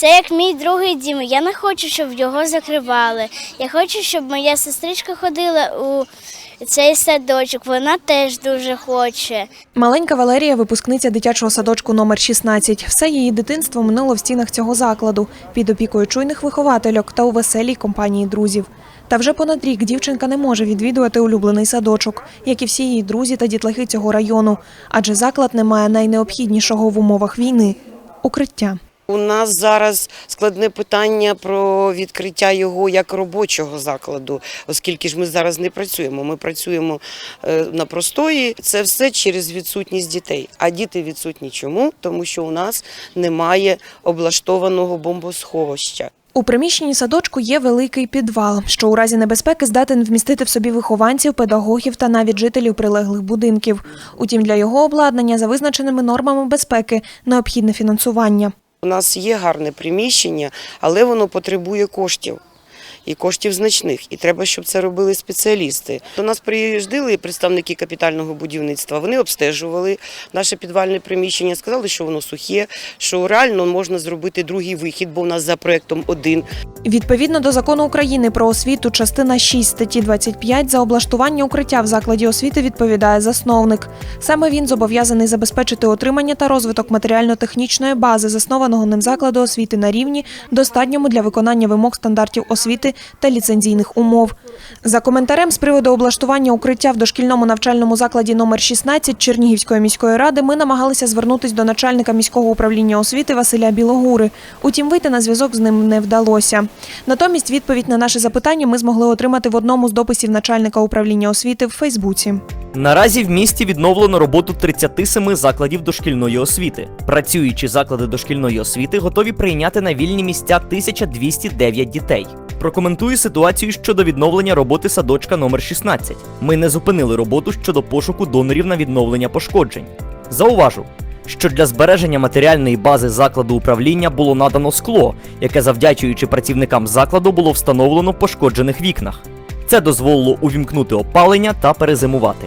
Це як мій другий дім. Я не хочу, щоб його закривали. Я хочу, щоб моя сестричка ходила у цей садочок. Вона теж дуже хоче. Маленька Валерія випускниця дитячого садочку номер 16. Все її дитинство минуло в стінах цього закладу, під опікою чуйних виховательок та у веселій компанії друзів. Та вже понад рік дівчинка не може відвідувати улюблений садочок, як і всі її друзі та дітлахи цього району, адже заклад не має найнеобхіднішого в умовах війни укриття. У нас зараз складне питання про відкриття його як робочого закладу, оскільки ж ми зараз не працюємо. Ми працюємо е, на простої. Це все через відсутність дітей. А діти відсутні чому? Тому що у нас немає облаштованого бомбосховища. У приміщенні садочку є великий підвал, що у разі небезпеки здатен вмістити в собі вихованців, педагогів та навіть жителів прилеглих будинків. Утім, для його обладнання за визначеними нормами безпеки необхідне фінансування. У нас є гарне приміщення, але воно потребує коштів. І коштів значних, і треба, щоб це робили спеціалісти. До нас приїжджали представники капітального будівництва. Вони обстежували наше підвальне приміщення, сказали, що воно сухе, що реально можна зробити другий вихід, бо у нас за проектом один. Відповідно до закону України про освіту, частина 6 статті 25 за облаштування укриття в закладі освіти відповідає засновник. Саме він зобов'язаний забезпечити отримання та розвиток матеріально-технічної бази заснованого ним закладу освіти на рівні, достатньому для виконання вимог стандартів освіти та ліцензійних умов. За коментарем з приводу облаштування укриття в дошкільному навчальному закладі номер 16 Чернігівської міської ради ми намагалися звернутися до начальника міського управління освіти Василя Білогури. Утім, вийти на зв'язок з ним не вдалося. Натомість відповідь на наше запитання ми змогли отримати в одному з дописів начальника управління освіти в Фейсбуці. Наразі в місті відновлено роботу 37 закладів дошкільної освіти. Працюючі заклади дошкільної освіти готові прийняти на вільні місця 1209 дітей. Прокоментую ситуацію щодо відновлення роботи садочка номер 16. Ми не зупинили роботу щодо пошуку донорів на відновлення пошкоджень. Зауважу, що для збереження матеріальної бази закладу управління було надано скло, яке, завдячуючи працівникам закладу, було встановлено в пошкоджених вікнах. Це дозволило увімкнути опалення та перезимувати.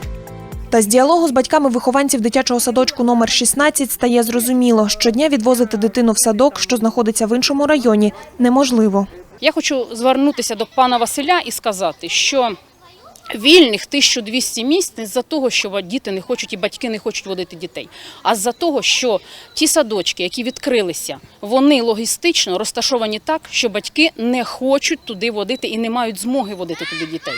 Та з діалогу з батьками вихованців дитячого садочку номер 16 стає зрозуміло, щодня відвозити дитину в садок, що знаходиться в іншому районі, неможливо. Я хочу звернутися до пана Василя і сказати, що вільних 1200 місць не з-за того, що діти не хочуть і батьки не хочуть водити дітей, а з-за того, що ті садочки, які відкрилися, вони логістично розташовані так, що батьки не хочуть туди водити і не мають змоги водити туди дітей.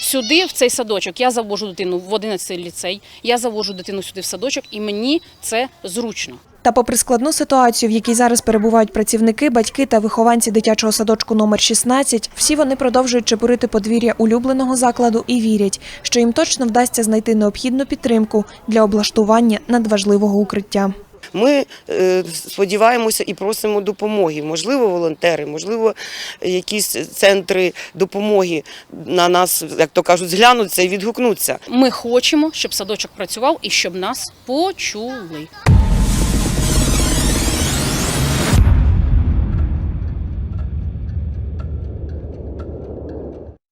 Сюди, в цей садочок, я завожу дитину в 11 ліцей, я завожу дитину сюди в садочок, і мені це зручно. Та попри складну ситуацію, в якій зараз перебувають працівники, батьки та вихованці дитячого садочку номер 16, всі вони продовжують чепурити подвір'я улюбленого закладу і вірять, що їм точно вдасться знайти необхідну підтримку для облаштування надважливого укриття. Ми е, сподіваємося і просимо допомоги. Можливо, волонтери, можливо, якісь центри допомоги на нас, як то кажуть, зглянуться і відгукнуться. Ми хочемо, щоб садочок працював і щоб нас почули.